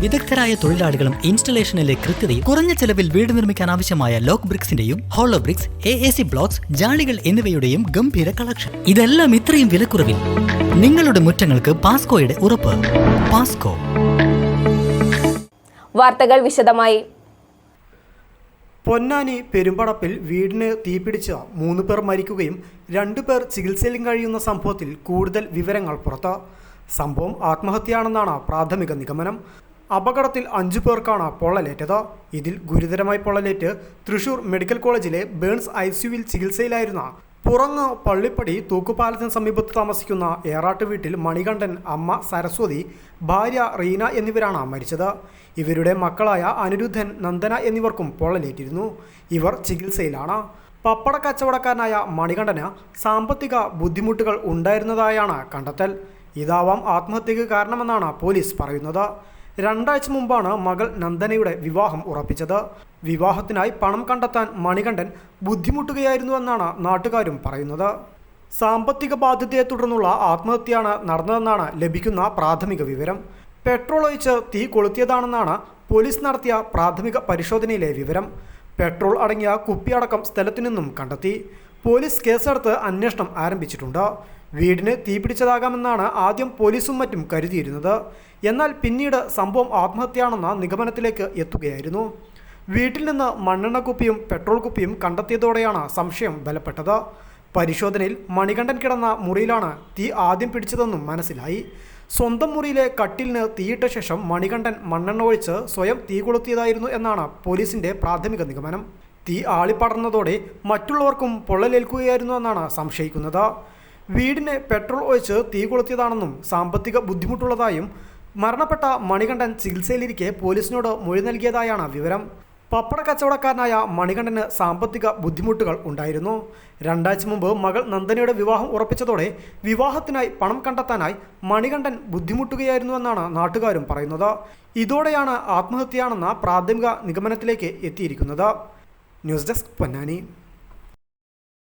വിദഗ്ധരായ തൊഴിലാളികളും ഇൻസ്റ്റലേഷനിലെ കൃത്യതയും കുറഞ്ഞ ചെലവിൽ വീട് നിർമ്മിക്കാൻ ആവശ്യമായ lock ബ്രിക്സിന്റെയും hollow bricks A A C blocks ജാളികൾ എന്നിവയുടെയും ഗംഭീര കളക്ഷൻ ഇതെല്ലാം ഇത്രയും വിലക്കുറവിൽ നിങ്ങളുടെ മുറ്റങ്ങൾക്ക് പാസ്കോയുടെ ഉറപ്പ്. പാസ്കോ വാർത്തകൾ വിശദമായി. പൊന്നാനി പെരുമ്പടപ്പിൽ വീടിന് തീപിടിച്ച മൂന്ന് പേർ മരിക്കുകയും രണ്ടു പേർ ചികിത്സയിലും കഴിയുന്ന സംഭവത്തിൽ കൂടുതൽ വിവരങ്ങൾ പുറത്ത്. സംഭവം ആത്മഹത്യയാണെന്നാണ് പ്രാഥമിക നിഗമനം. അപകടത്തിൽ അഞ്ചു പേർക്കാണ് പൊള്ളലേറ്റത്. ഇതിൽ ഗുരുതരമായി പൊള്ളലേറ്റ് തൃശൂർ മെഡിക്കൽ കോളേജിലെ ബേൺസ് ഐ സിയുവിൽ ചികിത്സയിലായിരുന്ന പുറങ്ങ് പള്ളിപ്പടി തൂക്കുപാലത്തിന് സമീപത്ത് താമസിക്കുന്ന ഏറാട്ട് വീട്ടിൽ മണികണ്ഠൻ അമ്മ സരസ്വതി ഭാര്യ റീന എന്നിവരാണ് മരിച്ചത്. ഇവരുടെ മക്കളായ അനിരുദ്ധൻ നന്ദന എന്നിവർക്കും പൊള്ളലേറ്റിരുന്നു. ഇവർ ചികിത്സയിലാണ്. പപ്പട കച്ചവടക്കാരനായ മണികണ്ഠന് സാമ്പത്തിക ബുദ്ധിമുട്ടുകൾ ഉണ്ടായിരുന്നതായാണ് കണ്ടെത്തൽ. ഇതാവാം ആത്മഹത്യക്ക് കാരണമെന്നാണ് പോലീസ് പറയുന്നത്. രണ്ടാഴ്ച മുമ്പാണ് മകൾ നന്ദനയുടെ വിവാഹം ഉറപ്പിച്ചത്. വിവാഹത്തിനായി പണം കണ്ടെത്താൻ മണികണ്ഠൻ ബുദ്ധിമുട്ടുകയായിരുന്നുവെന്നാണ് നാട്ടുകാരും പറയുന്നത്. സാമ്പത്തിക ബാധ്യതയെ തുടർന്നുള്ള ആത്മഹത്യയാണ് നടന്നതെന്നാണ് ലഭിക്കുന്ന പ്രാഥമിക വിവരം. പെട്രോൾ ഒഴിച്ച് തീ കൊളുത്തിയതാണെന്നാണ് പോലീസ് നടത്തിയ പ്രാഥമിക പരിശോധനയിലെ വിവരം. പെട്രോൾ അടങ്ങിയ കുപ്പിയടക്കം സ്ഥലത്തു നിന്നും കണ്ടെത്തി. പോലീസ് കേസെടുത്ത് അന്വേഷണം ആരംഭിച്ചിട്ടുണ്ട്. വീടിന് തീപിടിച്ചതാകാമെന്നാണ് ആദ്യം പോലീസും മറ്റും കരുതിയിരുന്നത്. എന്നാൽ പിന്നീട് സംഭവം ആത്മഹത്യയാണെന്ന നിഗമനത്തിലേക്ക് എത്തുകയായിരുന്നു. വീട്ടിൽ നിന്ന് മണ്ണെണ്ണ കുപ്പിയും പെട്രോൾ കുപ്പിയും കണ്ടെത്തിയതോടെയാണ് സംശയം ബലപ്പെട്ടത്. പരിശോധനയിൽ മണികണ്ഠൻ കിടന്ന മുറിയിലാണ് തീ ആദ്യം പിടിച്ചതെന്നും മനസ്സിലായി. സ്വന്തം മുറിയിലെ കട്ടിലിന് തീയിട്ട ശേഷം മണികണ്ഠൻ മണ്ണെണ്ണ ഒഴിച്ച് സ്വയം തീ കൊളുത്തിയതായിരുന്നു എന്നാണ് പോലീസിന്റെ പ്രാഥമിക നിഗമനം. തീ ആളിപ്പടർന്നതോടെ മറ്റുള്ളവർക്കും പൊള്ളലേൽക്കുകയായിരുന്നു എന്നാണ് സംശയിക്കുന്നത്. വീടിന് പെട്രോൾ ഒഴിച്ച് തീ കൊളുത്തിയതാണെന്നും സാമ്പത്തിക ബുദ്ധിമുട്ടുള്ളതായും മരണപ്പെട്ട മണികണ്ഠൻ ചികിത്സയിലിരിക്കെ പോലീസിനോട് മൊഴി നൽകിയതായാണ് വിവരം. പപ്പട കച്ചവടക്കാരനായ മണികണ്ഠന് സാമ്പത്തിക ബുദ്ധിമുട്ടുകൾ ഉണ്ടായിരുന്നു. രണ്ടാഴ്ച മുമ്പ് മകൾ നന്ദനയുടെ വിവാഹം ഉറപ്പിച്ചതോടെ വിവാഹത്തിനായി പണം കണ്ടെത്താനായി മണികണ്ഠൻ ബുദ്ധിമുട്ടുകയായിരുന്നുവെന്നാണ് നാട്ടുകാരും പറയുന്നത്. ഇതോടെയാണ് ആത്മഹത്യയാണെന്ന പ്രാഥമിക നിഗമനത്തിലേക്ക് എത്തിയിരിക്കുന്നത്. News desk Ponnani.